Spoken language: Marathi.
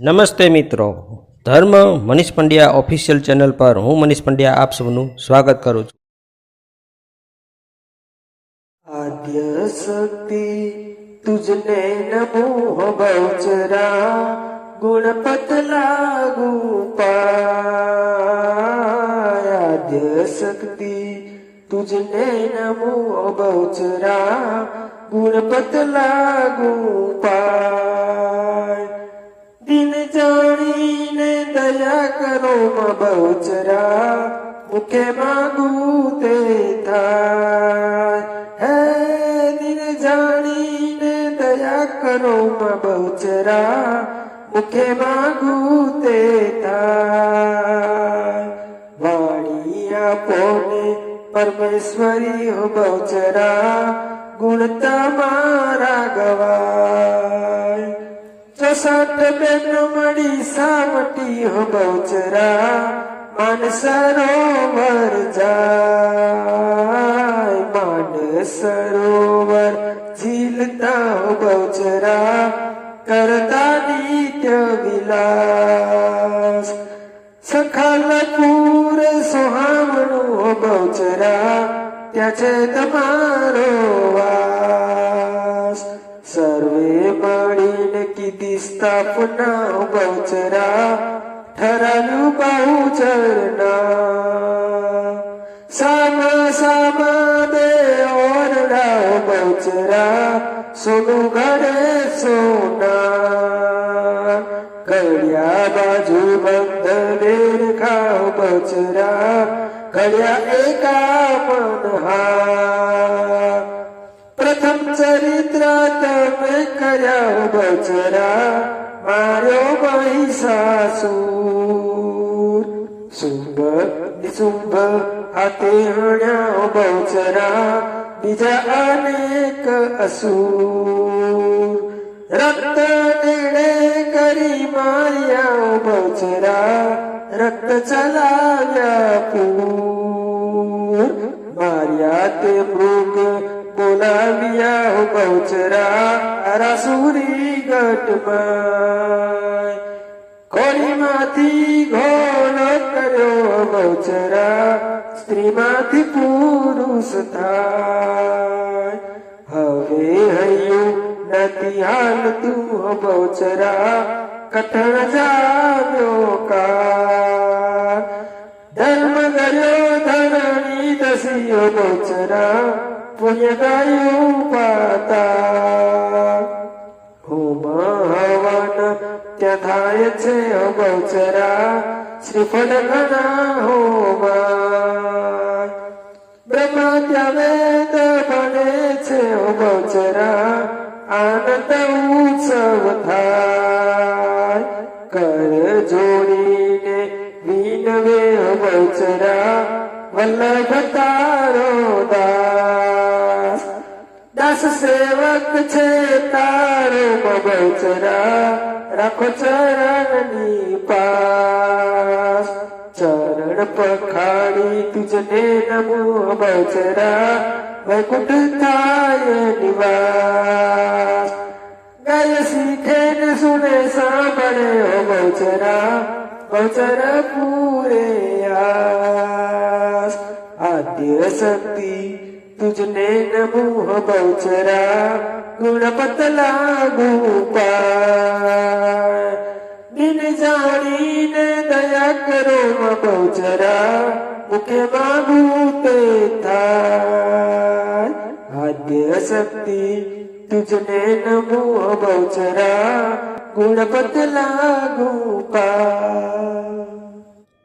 નમસ્તે મિત્રો ધર્મ મનીષ પંડ્યા ઓફિશિયલ ચેનલ પર હું મનીષ પંડ્યા આપ સૌનું સ્વાગત કરું છું આદ્ય શક્તિ તુજને નમો બહુચરા ગુણપત લાગુ પાય આદ્ય શક્તિ તુજને નમો બહુચરા ગુણપત લાગુ પાય દિન જાણીને દયા કરો બહુચરા મુખે માગું તે થાય. હે દિન જાણીને દયા કરો બહુચરા મુખે માગું તે થાય. વાણી આપોને પરમેશ્વરી હો બહુચરા ગુણ તમારા ગવાય ચોસઠ બેન મળી સામટી હો બહુચરા માન સરોવર જાય માન સરોવર ઝીલતા હો બહુચરા કરતા નિત્ય વિલાસ સખાલપુર સોહામણું હો બહુચરા ત્યાં છે आपण पोचना ठरालू पाहुचरणा साम साम दे ओरडा पोचरा सोनू घडे सोना. कड्या बाजू बंद देर खाव पोचरा कड्या एका मन हा. प्रथम चरित्रात खऱ्या बचरा अरे पैसा सूर सुंब निसुंब हाते हण्या बहुचरा बीजा अनेक असूर. रक्त नेणे करी माया बहुचरा रक्त चलाव्या पूर. मार्या ते मृग गुलाबिया पहुचरा हरा सूरी गट पर खोली माथी घोल करो पहुचरा स्त्री माथी पुरुष था हवे हयू नती तू तू पहुचरा कथन जाव्यो का धर्म गर्यो धरणी दसियो पहुचरा त्वयदायुपाता होमहवन त्यधायचे अगौचरा श्रीफलघना होमा ब्रह्माद्या वेद बनेचे अगौचरा आनंद उत्सवथा कर जोडीने विनवे अगौचरा થાય કર જોડીને વિનવે બચરા વલ્લભ તારો દાસ દાસ સેવક છે તારો બચરા રાખો ચરણની પાસ ચરણ પખાડી તુજને નમો બચરા વૈકુંઠ થાય નિવાસ ગાય શીખે ને સુને સાંભળે હો બચરા पचर पुरेयास आद्य शक्ती तुझने नमोह बौचरा गुणपत लागूपा बिन जाणीन दया करो म बौचरा मुखे मागू था आद्य शक्ती तुझने नमोह बौचरा गुणपत लागूपा